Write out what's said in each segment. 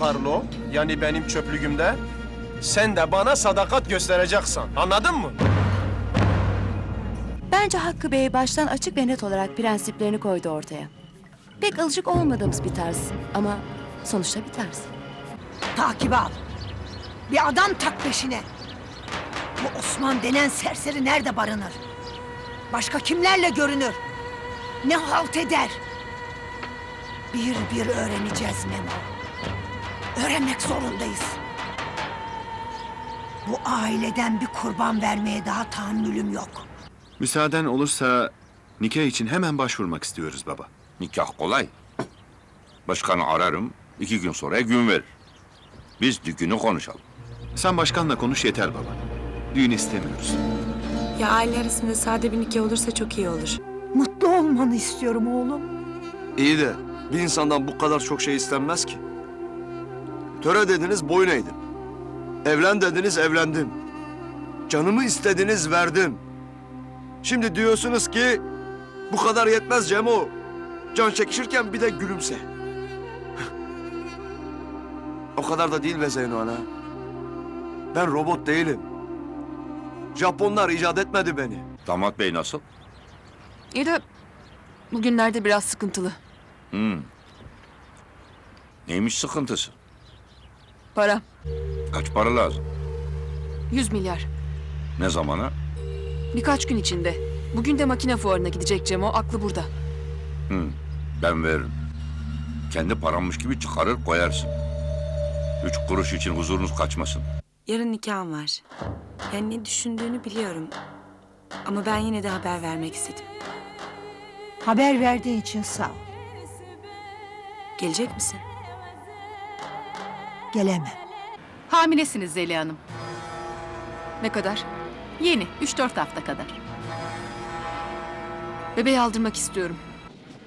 Carlo, yani benim çöplüğümde, sen de bana sadakat göstereceksin. Anladın mı? Bence Hakkı Bey baştan açık ve net olarak prensiplerini koydu ortaya. Pek alışık olmadığımız bir tarz ama sonuçta bir tarz. Takip al. Bir adam tak peşine. Bu Osman denen serseri nerede barınır? Başka kimlerle görünür? Ne halt eder? Bir bir öğreneceğiz Memo. Öğrenmek zorundayız. Bu aileden bir kurban vermeye daha tahammülüm yok. Müsaaden olursa nikah için hemen başvurmak istiyoruz baba. Nikah kolay. Başkanı ararım, iki gün sonra gün verir. Biz düğünü konuşalım. Sen başkanla konuş yeter baba. Düğün istemiyoruz. Ya aile arasında sade bir nikah olursa çok iyi olur. Mutlu olmanı istiyorum oğlum. İyi de bir insandan bu kadar çok şey istenmez ki. Töre dediniz boyun eğdim. Evlen dediniz evlendim. Canımı istediniz verdim. Şimdi diyorsunuz ki bu kadar yetmez Cemo. Can çekişirken bir de gülümse. o kadar da değil be Zeyno ana. Ben robot değilim. Japonlar icat etmedi beni. Damat bey nasıl? İyi de bugünlerde biraz sıkıntılı. Hmm. Neymiş sıkıntısı? Para. Kaç para lazım? 100 milyar. Ne zamana? Birkaç gün içinde. Bugün de makine fuarına gidecek Cemo. Aklı burada. Hmm. Ben veririm. Kendi parammış gibi çıkarır koyarsın. Üç kuruş için huzurunuz kaçmasın. Yarın nikahım var. Yani ne düşündüğünü biliyorum. Ama ben yine de haber vermek istedim. Haber verdiğin için sağ ol. Gelecek misin? Gelemem. Hamilesiniz Zeliha Hanım. Ne kadar? Yeni, 3-4 hafta kadar. Bebeği aldırmak istiyorum.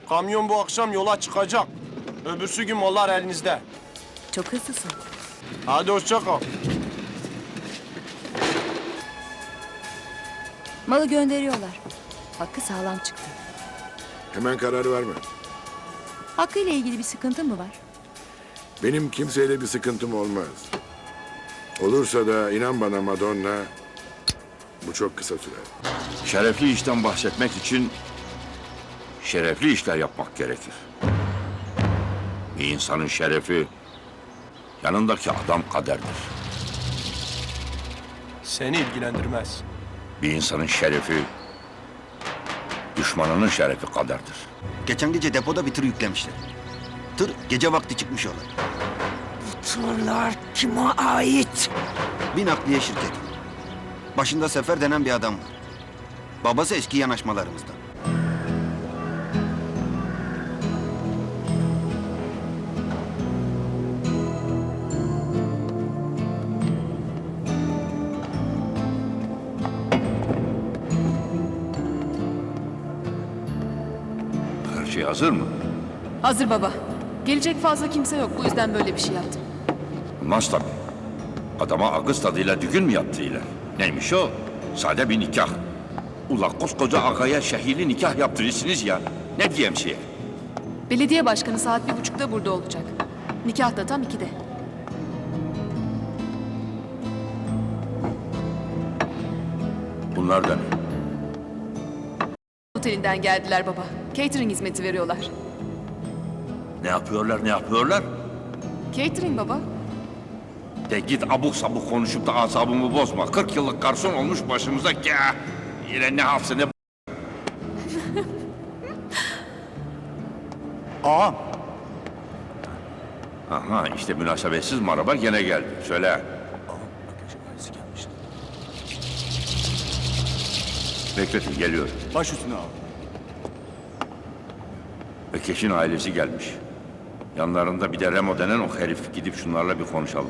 Kamyon bu akşam yola çıkacak. Öbürsü gün mallar elinizde. Çok hızlısın. Hadi hoşça kal. Malı gönderiyorlar. Hakkı sağlam çıktı. Hemen karar verme. Hakkı ile ilgili bir sıkıntı mı var? Benim kimseyle bir sıkıntım olmaz. Olursa da inan bana Madonna, bu çok kısa sürer. Şerefli işten bahsetmek için şerefli işler yapmak gerekir. Bir insanın şerefi yanındaki adam kaderdir. Seni ilgilendirmez. Bir insanın şerefi düşmanının şerefi kaderdir. Geçen gece depoda bir tır yüklemişler. Tır gece vakti çıkmış yola. Tırlar kime ait? Bir nakliye şirketi. Başında Sefer denen bir adam var. Babası eski yanaşmalarımızdan. Her şey hazır mı? Hazır baba. Gelecek fazla kimse yok. Bu yüzden böyle bir şey yaptım. Olmaz tabii. Adama ağız tadıyla düğün mü yaptığıyla? Neymiş o? Sade bir nikah. Ula koskoca ağaya şehirli nikah yaptırırsınız ya. Ne diyeyim size? Belediye başkanı saat bir buçukta burada olacak. Nikah da tam ikide. Bunlar da ne? Otelinden geldiler baba. Catering hizmeti veriyorlar. Ne yapıyorlar, ne yapıyorlar? Catering baba. De git abuk sabuk konuşup da asabımı bozma. 40 yıllık garson olmuş başımıza ki. Yine ne halsı ne... Ağam. Aha işte münasebetsiz maraba gene geldi. Söyle. Bekletin geliyor. Baş üstüne ağam. Ökeş'in ailesi gelmiş. Yanlarında bir de Remo denen o herif. Gidip şunlarla bir konuşalım.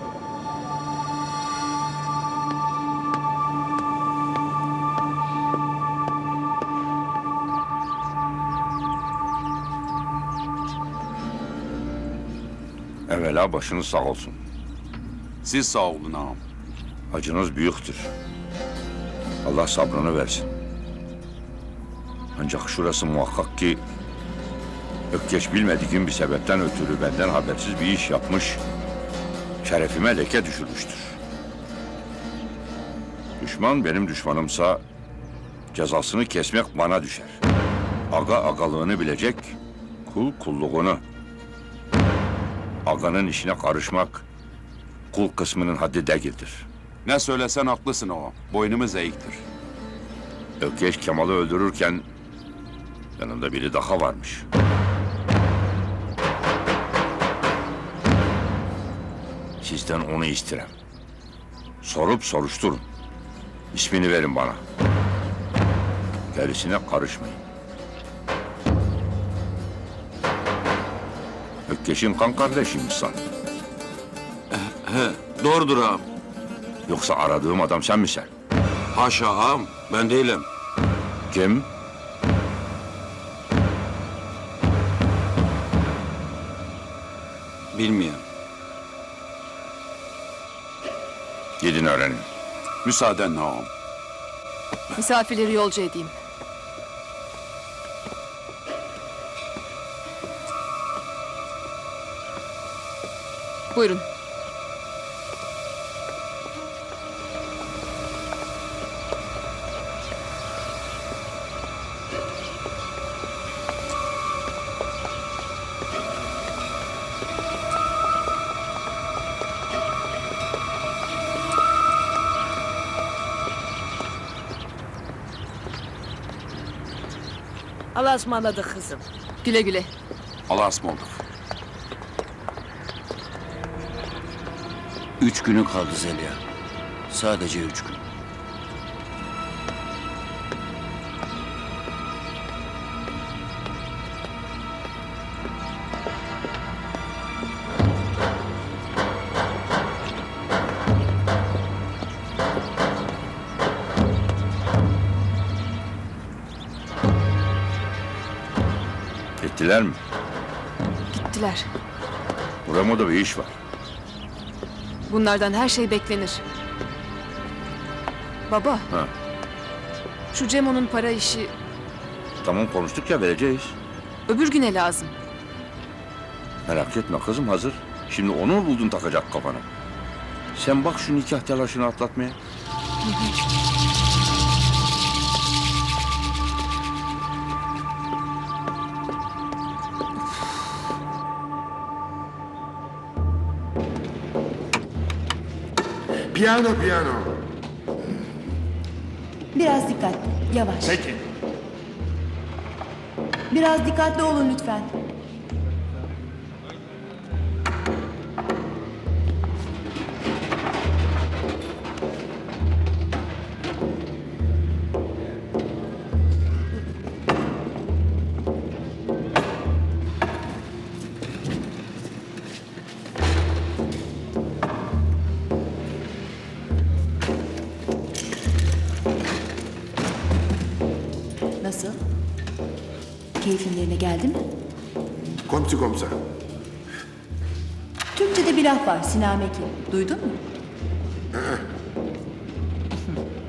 Evvela başınız sağ olsun. Siz sağ olun ağam. Acınız büyüktür. Allah sabrını versin. Ancak şurası muhakkak ki Ökkeş bilmediğim bir sebepten ötürü benden habersiz bir iş yapmış. Şerefime leke düşürmüştür. Düşman benim düşmanımsa cezasını kesmek bana düşer. Aga agalığını bilecek, kul kulluğunu. Aganın işine karışmak kul kısmının haddi değildir. Ne söylesen haklısın o. Boynumuz eğiktir. Ökkeş Kemal'ı öldürürken yanında biri daha varmış. Sizden onu istirem. Sorup soruşturun. İsmini verin bana. Gerisine karışmayın. Ökkeş'in kan kardeşiymiş sanırım. He, doğrudur ağam. Yoksa aradığım adam sen misin? Haşa ağam, ben değilim. Kim? Bilmiyorum. Öğrenin. Müsaadenle ağam. Misafirleri yolcu edeyim. Buyurun. Allah'a ısmarladık kızım. Güle güle. Allah'a ısmarladık. Üç günü kaldı Zeliha. Sadece üç gün. Gittiler mi? Gittiler. Buramoda bir iş var. Bunlardan her şey beklenir. Baba. Ha. Şu Cemo'nun para işi Tamam konuştuk ya vereceğiz. öbür güne lazım. Merak etme kızım hazır. Şimdi onu mu buldun takacak kafana? Sen bak şu nikah telaşını atlatmaya. Piyano piyano. Biraz dikkat. Yavaş. Peki. Biraz dikkatli olun lütfen. Geldi mi? Komsi komsa. Türkçe'de bir laf var sinameki. Duydun mu?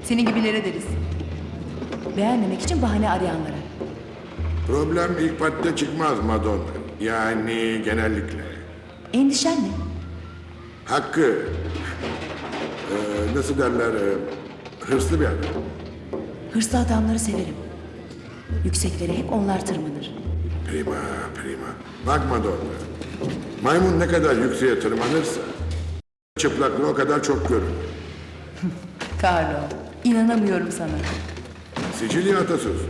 Senin gibilere deriz. Beğenmemek için bahane arayanlara. Problem ilk patte çıkmaz Madonna. Yani genellikle. Endişen ne? Hakkı. Ee, nasıl derler? ee, hırslı bir adam. Hırslı adamları severim. Yükseklere hep onlar tırmanır. Prima, prima. Bak Madonna. Maymun ne kadar yükseğe tırmanırsa çıplaklığı o kadar çok görür. Carlo, inanamıyorum sana. Sicilya atasözü.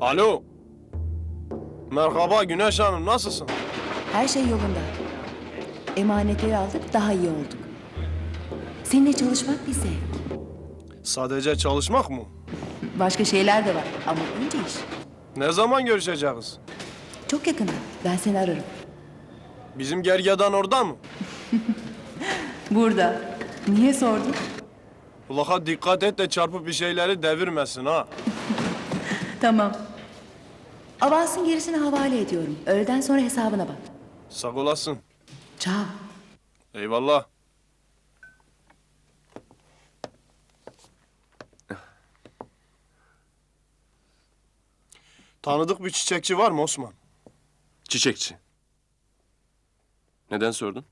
Alo. Merhaba Güneş Hanım nasılsın? Her şey yolunda. Emanetleri aldık, daha iyi olduk. Seninle çalışmak bir zevk. Sadece çalışmak mı? Başka şeyler de var ama önce iş. Ne zaman görüşeceğiz? Çok yakında. Ben seni ararım. Bizim gergedan orada mı? Burada. Niye sordun? Ulağa dikkat et de çarpıp bir şeyleri devirmesin ha. Tamam. Avansın gerisini havale ediyorum. Öğleden sonra hesabına bak. Sağ olasın. Ciao. Eyvallah. Tanıdık bir çiçekçi var mı Osman? Çiçekçi. Neden sordun?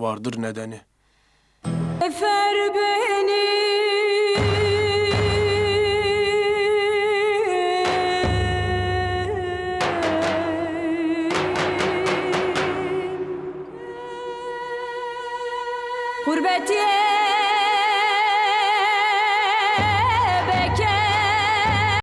Vardır nedeni. Efer beni